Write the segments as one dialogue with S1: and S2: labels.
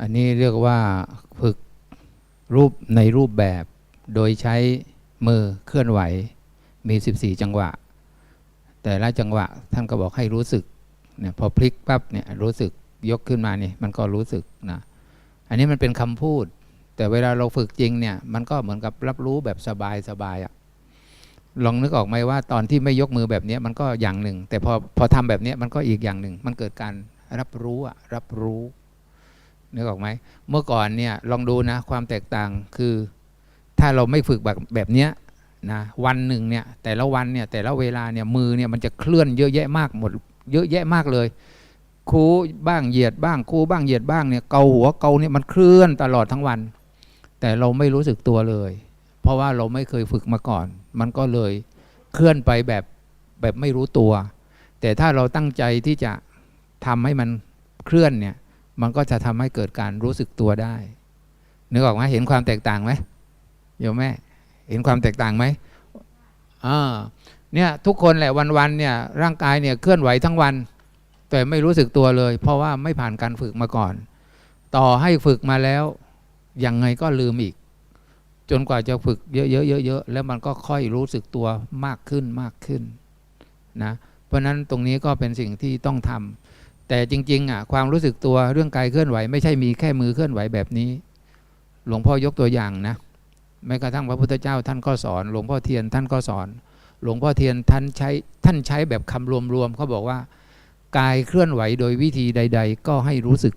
S1: อันนี้เรียกว่าฝึกรูปในรูปแบบโดยใช้มือเคลื่อนไหวมี 14 จังหวะ แต่ละจังหวะท่านก็บอกให้รู้สึกเนี่ยพอพลิกปั๊บเนี่ยรู้สึกยกขึ้นมานี่มันก็รู้สึกนะอันนี้มันเป็นคำพูด แต่เวลาเราฝึกจริงเนี่ยมันก็เหมือนกับรับรู้แบบสบายสบายอะลองนึกออกไหมว่าตอนที่ไม่ยกมือแบบนี้มันก็อย่างหนึ่ง แต่พอพอทำแบบนี้มันก็อีกอย่างหนึ่ง มันเกิดการรับรู้อะรับรู้ นึกออกไหมเมื่อก่อนเนี่ยลองดูนะความแตกต่างคือ ถ้าเราไม่ฝึกแบบแบบเนี้ยนะวันหนึ่งเนี่ยแต่ละวันเนี่ยแต่ละเวลาเนี่ยมือเนี่ยมันจะเคลื่อนเยอะแยะมากหมดเยอะแยะมากเลยคูบ้างเหยียดบ้างคูบ้างเหยียดบ้างเนี่ยเกาหัวเกาเนี่ยมันเคลื่อนตลอดทั้งวัน แต่เราไม่รู้สึกตัวเลย เพราะว่าเราไม่เคยฝึกมาก่อน มันก็เลยเคลื่อนไปแบบแบบไม่รู้ตัว แต่ถ้าเราตั้งใจที่จะทำให้มันเคลื่อนเนี่ย มันก็จะทำให้เกิดการรู้สึกตัวได้นึกออกไหมเห็นความแตกต่างไหมโยมแม่ เห็นความแตกต่างไหมอ่าเนี่ยทุกคนแหละวันๆเนี่ยร่างกายเนี่ยเคลื่อนไหวทั้งวัน แต่ไม่รู้สึกตัวเลย เพราะว่าไม่ผ่านการฝึกมาก่อน ต่อให้ฝึกมาแล้วยังไงก็ลืมอีก จนกว่าจะฝึกเยอะๆเยอะๆแล้วมันก็ค่อยรู้สึกตัวมากขึ้นมากขึ้นนะเพราะนั้นตรงนี้ก็เป็นสิ่งที่ต้องทำ แต่จริงๆอะความรู้สึกตัวเรื่องกายเคลื่อนไหว ไม่ใช่มีแค่มือเคลื่อนไหวแบบนี้ หลวงพ่อยกตัวอย่างนะแม้กระทั่งพระพุทธเจ้าท่านก็สอน หลวงพ่อเทียนท่านก็สอน หลวงพ่อเทียนท่านใช้ท่านใช้แบบคำรวมๆเขาบอกว่ากายเคลื่อนไหวโดยวิธีใด ๆ ก็ให้รู้สึก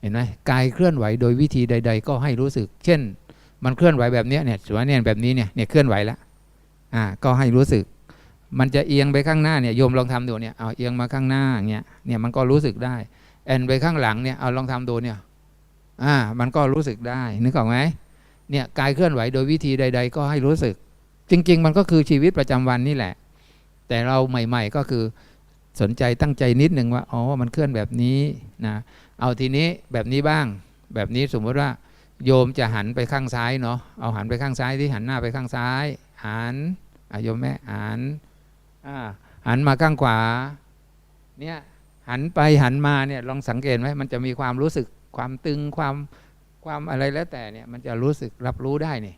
S1: เห็นไหมกายเคลื่อนไหวโดยวิธีใด ๆ ก็ให้รู้สึก เช่น มันเคลื่อนไหวแบบเนี้ยเนี่ยสมมติเนี่ยแบบนี้เนี่ยเนี่ยเคลื่อนไหวแล้วอ่าก็ให้รู้สึก มันจะเอียงไปข้างหน้าเนี่ยโยมลองทำดูเนี่ยเอาเอียงมาข้างหน้าอย่างเงี้ยเนี่ยมันก็รู้สึกได้แอนไปข้างหลังเนี่ยเอาลองทำดูเนี่ยอ่ามันก็รู้สึกได้นึกออกไหมเนี่ยกายเคลื่อนไหวโดยวิธีใด ๆ ก็ให้รู้สึก จริง ๆ มันก็คือชีวิตประจำวันนี่แหละ แต่เราใหม่ ๆ ก็คือสนใจตั้งใจนิดหนึ่งว่าอ๋อมันเคลื่อนแบบนี้นะเอาทีนี้แบบนี้บ้าง แบบนี้สมมติว่า โยมจะหันไปข้างซ้ายเนาะเอาหันไปข้างซ้ายที่หันหน้าไปข้างซ้ายหันอะโยมแม่หัน หันมาข้างขวาเนี่ยหันไปหันมาเนี่ยลองสังเกตไหมมันจะมีความรู้สึกความตึงความความอะไรแล้วแต่เนี่ยมันจะรู้สึกรับรู้ได้เนี่ย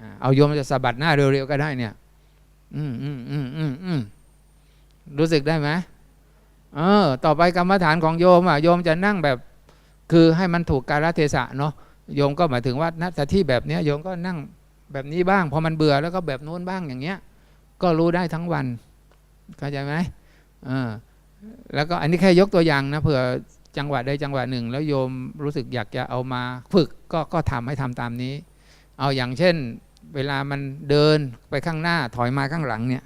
S1: อเอาโยมจะสะบัดหน้าเร็วๆก็ได้เนี่ย อืมอืมอืมอืมอืมรู้สึกได้ไหมเออ ต่อไปกรรมฐานของโยมอะโยมจะนั่งแบบ คือให้มันถูกกาลเทศะเนาะโยมก็หมายถึงว่าณสถานที่แบบเนี้ยโยมก็นั่งแบบนี้บ้างพอมันเบื่อแล้วก็แบบโน้นบ้างอย่างเงี้ย ก็รู้ได้ทั้งวันเข้าใจไหมเออแล้วก็อันนี้แค่ยกตัวอย่างนะเผื่อจังหวะใดจังหวะหนึ่ง แล้วโยมรู้สึกอยากจะเอามาฝึกก็ก็ทำให้ทำตามนี้ เอาอย่างเช่น เวลามันเดินไปข้างหน้าถอยมาข้างหลังเนี่ย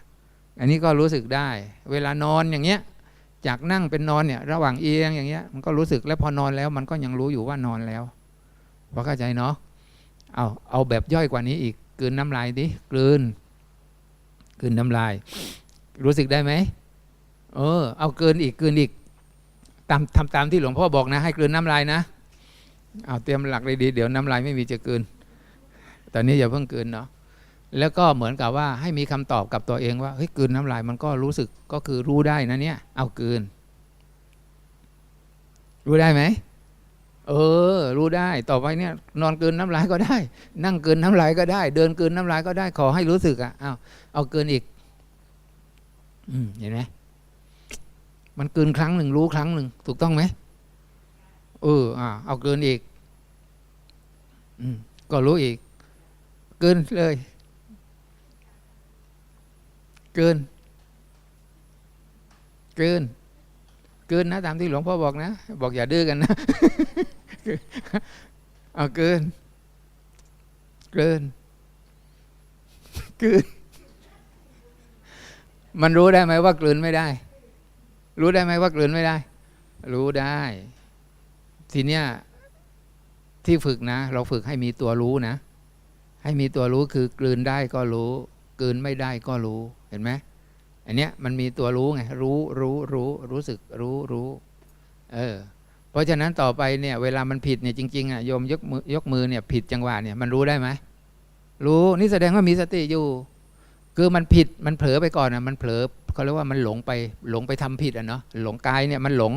S1: อันนี้ก็รู้สึกได้ เวลานอนอย่างเงี้ยจากนั่งเป็นนอนเนี่ยระหว่างเอียงอย่างเงี้ยมันก็รู้สึกแล้วพอนอนแล้วมันก็ยังรู้อยู่ว่านอนแล้วพอเข้าใจเนาะเอาเอาแบบย่อยกว่านี้อีกกลืนน้ำลายดิกลืน กลืนน้ำลาย รู้สึกได้ไหมเออ เอาเกลืนอีกเกลืนอีกตามทำตามที่หลวงพ่อบอกนะ ให้กลืนน้ำลายนะเอาเตรียมหลักเลยดี เดี๋ยวน้ำลายไม่มีจะกลืนตอนนี้อย่าเพิ่งกลืนเนาะแล้วก็เหมือนกับว่าให้มีคำตอบกับตัวเองว่าเฮ้ยกลืนน้ำลายมันก็รู้สึกก็คือรู้ได้นะเนี่ย เอากลืน รู้ได้ไหม เออ รู้ได้ ต่อไปเนี่ย นอนเกินน้ำลายก็ได้ นั่งเกินน้ำลายก็ได้ เดินเกินน้ำลายก็ได้ ขอให้รู้สึกอะเอาเอาเกินอีก อืมเห็นไหมมันเกินครั้งหนึ่งรู้ครั้งหนึ่งถูกต้องไหมเออ อ่า เอาเกินอีก อืม ก็รู้อีก เกินเลย เกิน เกิน เกินนะตามที่หลวงพ่อบอกนะ บอกอย่าดื้อกันนะเอาเกิน เกิน เกิน มันรู้ได้ไหมว่ากลืนไม่ได้ รู้ได้ไหมว่ากลืนไม่ได้ รู้ได้ ทีเนี้ยที่ฝึกนะ เราฝึกให้มีตัวรู้นะ ให้มีตัวรู้คือกลืนได้ก็รู้ กลืนไม่ได้ก็รู้ เห็นไหม อันเนี้ยมันมีตัวรู้ไงรู้รู้รู้รู้สึกรู้รู้เออเพราะฉะนั้นต่อไปเนี่ยเวลามันผิดเนี่ยจริงๆอะโยมยกมือยกมือเนี่ยผิดจังหวะเนี่ยมันรู้ได้ไหมรู้นี่แสดงว่ามีสติอยู่ คือมันผิดมันเผลอไปก่อนอะมันเผลอเขาเรียกว่ามันหลงไปหลงไปทำผิดอะเนาะหลงกายเนี่ยมันหลง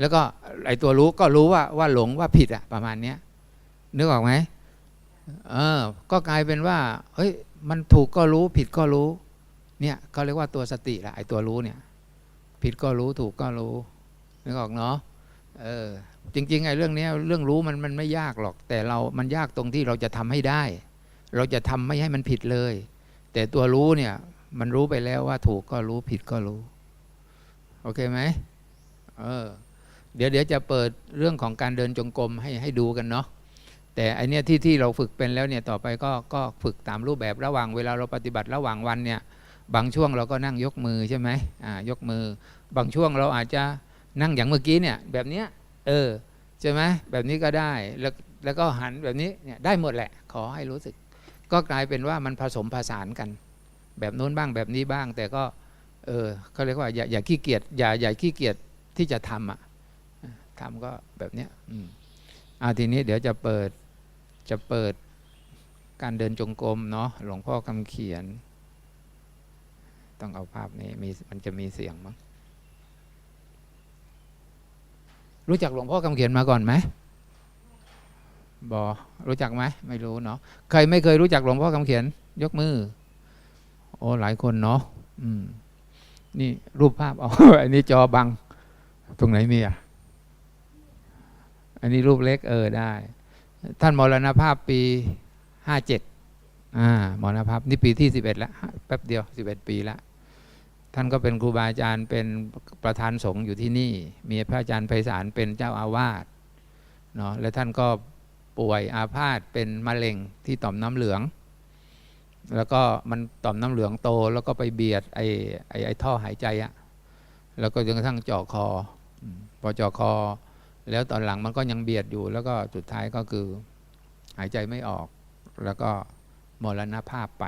S1: แล้วก็ไอตัวรู้ก็รู้ว่าว่าหลงว่าผิดอะประมาณเนี้ยนึกออกไหมเออ ก็กลายเป็นว่าเฮ้ยมันถูกก็รู้ผิดก็รู้ เนี่ยเขาเรียกว่าตัวสติละไอตัวรู้เนี่ย ผิดก็รู้ถูกก็รู้นึกออกเนาะเออจริงๆไอ้เรื่องนี้เรื่องรู้มันมันไม่ยากหรอก แต่เรา มันยากตรงที่เราจะทำให้ได้ เราจะทำไม่ให้มันผิดเลย แต่ตัวรู้เนี่ย มันรู้ไปแล้วว่าถูกก็รู้ผิดก็รู้ โอเคไหมเออเดี๋ยวเดี๋ยวจะเปิดเรื่องของการเดินจงกรมให้ให้ดูกันเนาะแต่อันเนี้ยที่ที่เราฝึกเป็นแล้วเนี่ยต่อไปก็ก็ฝึกตามรูปแบบระหว่างเวลาเราปฏิบัติระหว่างวันเนี่ย บางช่วงเราก็นั่งยกมือใช่ไหมอ่ายกมือ บางช่วงเราอาจจะนั่งอย่างเมื่อกี้เนี่ยแบบเนี้ยเออใช่ไหมแบบนี้ก็ได้แล้วแล้วก็หันแบบนี้เนี่ยได้หมดแหละ ขอให้รู้สึก ก็กลายเป็นว่ามันผสมผสานกัน แบบโน้นบ้างแบบนี้บ้าง แต่ก็เออเขาเรียกว่าอย่าอย่าขี้เกียจอย่าอย่าขี้เกียจที่จะทำอะทำก็แบบเนี้ยอืมอ่าทีนี้เดี๋ยวจะเปิดจะเปิดการเดินจงกรมเนาะหลวงพ่อคำเขียน ต้องเอาภาพนี้มีมันจะมีเสียงมั้งรู้จักหลวงพ่อคำเขียนมาก่อนไหมบอรู้จักไหมไม่รู้เนาะใครไม่เคยรู้จักหลวงพ่อคำเขียน ยกมือ โอ้หลายคนเนาะอืม นี่รูปภาพอ๋ออันนี้จอบัง ตรงไหนมีอะอันนี้รูปเล็กเออได้ ท่านมรณภาพปีห้าเจ็ดอ่ามรณภาพนี่ปีที่สิบเอ็ดแล้วแป๊บเดียวสิบเอ็ดปีละ ท่านก็เป็นครูบาอาจารย์เป็นประธานสงฆ์อยู่ที่นี่ มีพระอาจารย์ไพศาลเป็นเจ้าอาวาสเนาะและท่านก็ป่วยอาพาธเป็นมะเร็งที่ต่อมน้ำเหลือง แล้วก็มันต่อมน้ำเหลืองโตแล้วก็ไปเบียดไอ้ไอ้ไอท่อหายใจอะแล้วก็จนกระทั่งเจาะคอ พอเจาะคอ แล้วตอนหลังมันก็ยังเบียดอยู่ แล้วก็สุดท้ายก็คือหายใจไม่ออก แล้วก็มรณภาพไป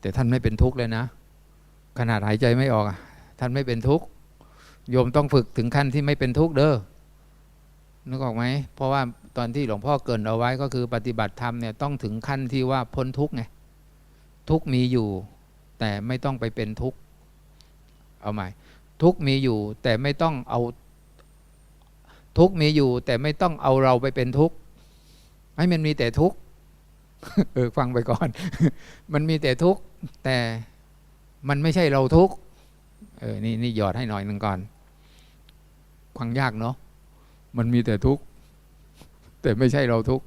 S1: แต่ท่านไม่เป็นทุกข์เลยนะ ขนาดหายใจไม่ออกอะท่านไม่เป็นทุกข์โยมต้องฝึกถึงขั้นที่ไม่เป็นทุกข์เด้อนึกออกไหมเพราะว่าตอนที่หลวงพ่อเกินเอาไว้ก็คือปฏิบัติธรรมเนี่ยต้องถึงขั้นที่ว่าพ้นทุกข์ไงทุกข์มีอยู่ แต่ไม่ต้องไปเป็นทุกข์เอาใหม่ทุกข์มีอยู่ แต่ไม่ต้องเอาทุกข์มีอยู่ แต่ไม่ต้องเอาเราไปเป็นทุกข์ให้มันมีแต่ทุกข์เออฟังไปก่อน มันมีแต่ทุกข์แต่ มันไม่ใช่เราทุกข์เออนี่นี่หยอดให้หน่อยหนึ่งก่อนฟังยากเนาะมันมีแต่ทุกข์แต่ไม่ใช่เราทุกข์